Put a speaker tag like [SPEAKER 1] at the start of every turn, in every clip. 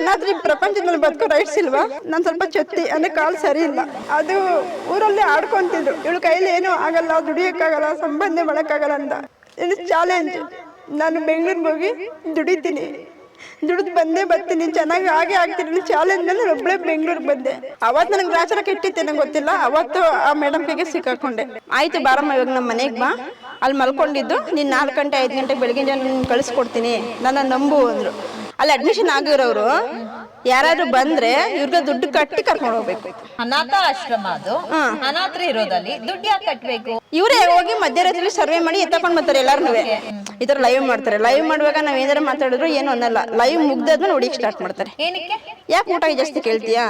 [SPEAKER 1] ಅನಾಥರಿ ಈ ಪ್ರಪಂಚದಲ್ಲಿ ಬದುಕೋ ರೈಟ್ಸ್ ಇಲ್ವಾ ನಾನು ಸ್ವಲ್ಪ ಚೊತ್ತಿ, ಅಂದ್ರೆ ಕಾಲು ಸರಿ ಇಲ್ಲ. ಅದು ಊರಲ್ಲಿ ಆಡ್ಕೊಂತಿದ್ರು. ಇವಳು ಕೈಲಿ ಏನೂ ಆಗಲ್ಲ, ದುಡಿಯೋಕ್ಕಾಗಲ್ಲ, ಸಂಬಂಧ ಮಾಡೋಕ್ಕಾಗಲ್ಲ ಅಂತ. ಇದು ಚಾಲೆಂಜ್ ನಾನು ಬೆಂಗಳೂರಿಗೆ ಹೋಗಿ ದುಡಿತೀನಿ. ದುಡಿದು ಬಂದೇ ಬರ್ತೀನಿ. ಚೆನ್ನಾಗಿ ಹಾಗೆ ಆಗ್ತೀನಿ. ಚಾಲೆಂಜ್ ನಾನು ಒಬ್ಬಳೇ ಬೆಂಗಳೂರಿಗೆ ಬಂದೆ. ಅವತ್ತು ನನಗೆ ಗ್ರಾಚಾರ ಕೆಟ್ಟಿತ್ತೆ, ನಂಗೆ ಗೊತ್ತಿಲ್ಲ. ಅವತ್ತು ಆ ಮೇಡಮ್ ಕೈಗೆ ಸಿಕ್ಕಾಕೊಂಡೆ. ಆಯ್ತು ಬಾರಮ್ಮ, ಇವಾಗ ನಮ್ಮ ಮನೆಗೆ ಬಾ. ಅಲ್ಲಿ ಮಲ್ಕೊಂಡಿದ್ದು. ನೀನು ನಾಲ್ಕು ಗಂಟೆ, ಐದು ಗಂಟೆ ಬೆಳಗಿನ ಜನ ಕಳಿಸ್ಕೊಡ್ತೀನಿ ನನ್ನ ನಂಬು ಅಂದ್ರು. ಅಲ್ಲಿ ಅಡ್ಮಿಷನ್ ಆಗಿರೋರು ಯಾರಾದ್ರೂ ಬಂದ್ರೆ ಇವ್ರಿಗೆ ದುಡ್ಡು ಕಟ್ಟಿ ಕರ್ಕೊಂಡು ಹೋಗ್ಬೇಕು.
[SPEAKER 2] ಅನಾಥ ಆಶ್ರಮ ಅದು. ಅನಾಥ ಇರೋದಲ್ಲಿ ದುಡ್ಡು ಯಾಕೆ ಕಟ್ಬೇಕು?
[SPEAKER 1] ಇವರೇ ಹೋಗಿ ಮಧ್ಯರಾತ್ರಿ ಸರ್ವೆ ಮಾಡಿ ಎತ್ತಕೊಂಡ್ ಬರ್ತಾರೆ ಎಲ್ಲಾರು ಈ ತರ ಲೈವ್ ಮಾಡ್ತಾರೆ. ಲೈವ್ ಮಾಡುವಾಗ ನಾವ್ ಏನಾರ ಮಾತಾಡಿದ್ರು ಏನು ಅನ್ನಲ್ಲ. ಲೈವ್ ಮುಗ್ದಾದ್ಮೇಲೆ ಹೊಡಿಕ್ ಸ್ಟಾರ್ಟ್ ಮಾಡ್ತಾರೆ. ಯಾಕೆ ಊಟ ಜಾಸ್ತಿ ಕೇಳ್ತೀಯಾ?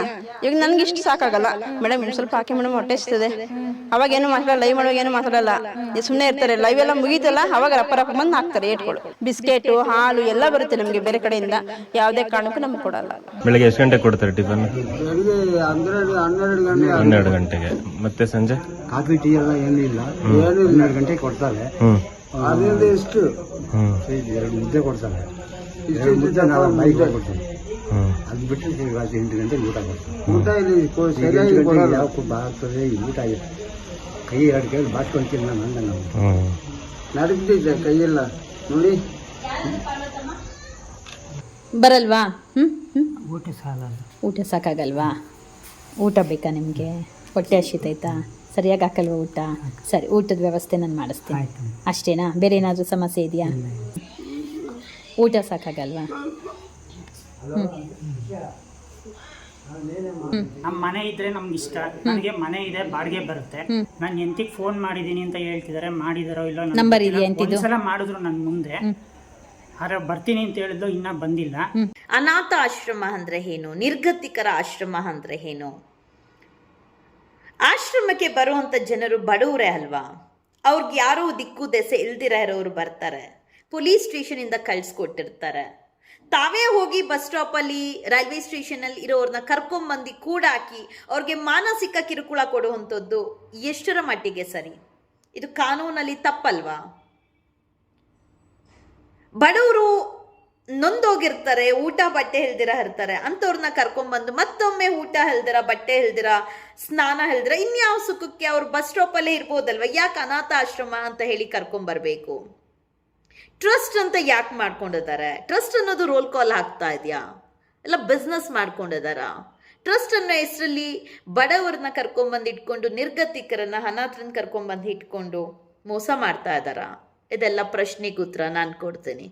[SPEAKER 1] ಈಗ ನನ್ಗೆ ಇಷ್ಟು ಸಾಕಾಗಲ್ಲ. ಮೇಡಮ್ ಇನ್ನು ಸ್ವಲ್ಪ ಹಾಕಿ ಮೇಡಮ್ ಹೊಟ್ಟೆ ಇಸ್ತದೆ ಅವಾಗ ಏನು ಮಾತಾಡಲ್ಲ ಲೈವ್ ಮಾಡುವಾಗ ಏನು ಮಾತಾಡಲ್ಲ. ಸುಮ್ಮನೆ ಇರ್ತಾರೆ. ಲೈವ್ ಎಲ್ಲ ಮುಗೀತಲ್ಲ ಅವಾಗ ರಪ್ಪ ರಪ್ಪ ಬಂದು ಹಾಕ್ತಾರೆ ಏಟ್ಗಳು. ಬಿಸ್ಕೆಟ್ ಹಾಲು ಎಲ್ಲ ಬರುತ್ತೆ ನಮಗೆ ಬೇರೆ ಕಡೆಯಿಂದ. ಯಾವುದೇ ಕಾರಣಕ್ಕೂ ನಮ್ಗೆ ಕೊಡಲ್ಲ.
[SPEAKER 3] ಬೆಳಗ್ಗೆ ಎಷ್ಟು ಗಂಟೆಗೆ ಕೊಡ್ತಾರೆ ಟಿಫನ್?
[SPEAKER 4] ಬೆಳಿಗ್ಗೆ ಹನ್ನೆರಡು ಹನ್ನೆರಡು ಗಂಟೆ
[SPEAKER 3] ಹನ್ನೆರಡು ಗಂಟೆಗೆ. ಮತ್ತೆ ಸಂಜೆ?
[SPEAKER 4] ಕಾಫಿ ಟೀ ಎಲ್ಲ ಏನಿಲ್ಲ ಏನು ಹನ್ನೆರಡು ಗಂಟೆಗೆ ಕೊಡ್ತಾರೆ.
[SPEAKER 3] ಹ್ಮ್.
[SPEAKER 4] ಅದರಿಂದ ಎಷ್ಟು
[SPEAKER 3] ಹ್ಮ್.
[SPEAKER 4] ಎರಡು ಮುದ್ದೆ ಕೊಡ್ತಾರೆ. ಮುದ್ದೆ ನಾವು
[SPEAKER 3] ಹ್ಮ್.
[SPEAKER 4] ಅದು ಬಿಟ್ಟರೆ ರಾತ್ರಿ ಎಂಟು ಗಂಟೆಗೆ ಊಟ ಕೊಡ್ತಾರೆ. ಊಟ ಇಲ್ಲಿ ಕೊ- ಸರಿಯಾಗಿ ಕೊಡಲ್ಲ. ಯಾವ ಬಾಗ್ತದೆ ಊಟ ಆಗಿದೆ. ಕೈ ಎರಡು ಕೈ ಬಾಚ್ಕೊಂತೀನಿ ನಾನು ಅಂದ ನಾವು.
[SPEAKER 3] ಹ್ಮ್.
[SPEAKER 4] ನಡೀತಿದ್ದೆ ಕೈಯೆಲ್ಲ. ನೋಡಿ.
[SPEAKER 5] ಬರಲ್ವಾ? ಹ್ಮ್ ಹ್ಞೂ
[SPEAKER 4] ಊಟ ಸಾಲ
[SPEAKER 5] ಊಟ ಸಾಕಾಗಲ್ವಾ? ಊಟ ಬೇಕಾ ನಿಮಗೆ? ಹೊಟ್ಟೆ ಹಸಿತೈತಾ ಸರಿಯಾಗಿ ಹಾಕಲ್ವಾ ಊಟ? ಸರಿ ಊಟದ ವ್ಯವಸ್ಥೆ ನಾನು ಮಾಡಿಸ್ತೀನಿ. ಅಷ್ಟೇನಾ? ಬೇರೆ ಏನಾದರೂ ಸಮಸ್ಯೆ ಇದೆಯಾ? ಊಟ ಸಾಕಾಗಲ್ವಾ?
[SPEAKER 6] ನಮ್ಮ ಮನೆ ಇದ್ರೆ ನಮ್ಗೆ ಇಷ್ಟ. ನನಗೆ ಮನೆ ಇದೆ ಬಾಡಿಗೆ ಬರುತ್ತೆ. ನಾನು ಎಂತಿಗೆ ಫೋನ್ ಮಾಡಿದೀನಿ ಅಂತ ಹೇಳ್ತಿದ್ದಾರೆ ಮಾಡಿದಾರೋ ಇಲ್ಲ ನಂಬರ್.
[SPEAKER 5] ಇದೆಯಾ?
[SPEAKER 6] ಒಂದ್ಸಲ ಮಾಡಿದ್ರು ನನ್ನ ಮುಂದೆ. ಆದ್ರೆ ಬರ್ತೀನಿ ಅಂತ ಹೇಳಿದ್ರು ಇನ್ನ ಬಂದಿಲ್ಲ.
[SPEAKER 2] ಅನಾಥ ಆಶ್ರಮ ಅಂದ್ರೆ ಏನು? ನಿರ್ಗತಿಕರ ಆಶ್ರಮ ಅಂದ್ರೆ ಏನು? ಆಶ್ರಮಕ್ಕೆ ಬರುವಂತ ಜನರು ಬಡವರೇ ಅಲ್ವಾ? ಅವ್ರಿಗೆ ಯಾರೋ ದಿಕ್ಕು ದೆಸೆ ಇಲ್ದಿರ ಇರೋರು ಬರ್ತಾರೆ. ಪೊಲೀಸ್ ಸ್ಟೇಷನ್ ಇಂದ ಕಳ್ಸಿಕೊಟ್ಟಿರ್ತಾರೆ. ತಾವೇ ಹೋಗಿ ಬಸ್ ಸ್ಟಾಪ್ ಅಲ್ಲಿ ರೈಲ್ವೆ ಸ್ಟೇಷನ್ ಅಲ್ಲಿ ಇರೋರ್ನ ಕರ್ಕೊಂಬಂದು ಕೂಡಾಕಿ ಅವ್ರಿಗೆ ಮಾನಸಿಕ ಕಿರುಕುಳ ಕೊಡುವಂಥದ್ದು ಎಷ್ಟರ ಮಟ್ಟಿಗೆ ಸರಿ? ಇದು ಕಾನೂನಲ್ಲಿ ತಪ್ಪಲ್ವಾ? ಬಡವರು ನೊಂದೋಗಿರ್ತಾರೆ, ಊಟ ಬಟ್ಟೆ ಹೇಳ್ದಿರ ಇರ್ತಾರೆ ಅಂಥವ್ರನ್ನ ಕರ್ಕೊಂಬಂದು ಮತ್ತೊಮ್ಮೆ ಊಟ ಹೇಳ್ದಿರ ಬಟ್ಟೆ ಹೇಳ್ದಿರ ಸ್ನಾನ ಹೇಳ್ದಿರ ಇನ್ಯಾವ ಸುಖಕ್ಕೆ ಅವ್ರು ಬಸ್ ಸ್ಟಾಪಲ್ಲೇ ಇರ್ಬೋದಲ್ವ? ಯಾಕೆ ಅನಾಥ ಆಶ್ರಮ ಅಂತ ಹೇಳಿ ಕರ್ಕೊಂಬರ್ಬೇಕು? ಟ್ರಸ್ಟ್ ಅಂತ ಯಾಕೆ ಮಾಡ್ಕೊಂಡಿದ್ದಾರೆ ಟ್ರಸ್ಟ್ ಅನ್ನೋದು ರೋಲ್ ಕಾಲ್ ಆಗ್ತಾ ಇದೆಯಾ? ಎಲ್ಲ ಬಿಸ್ನೆಸ್ ಮಾಡ್ಕೊಂಡಿದಾರ? ಟ್ರಸ್ಟ್ ಅನ್ನೋ ಹೆಸರಲ್ಲಿ ಬಡವರನ್ನ ಕರ್ಕೊಂಬಂದು ಇಟ್ಕೊಂಡು ನಿರ್ಗತಿಕರನ್ನ, ಅನಾಥರನ್ನ ಕರ್ಕೊಂಬಂದು ಇಟ್ಕೊಂಡು ಮೋಸ ಮಾಡ್ತಾ ಇದ್ದಾರಾ ಇದೆಲ್ಲ ಪ್ರಶ್ನೆಗೆ ಉತ್ತರ ನಾನು ಕೊಡ್ತೀನಿ.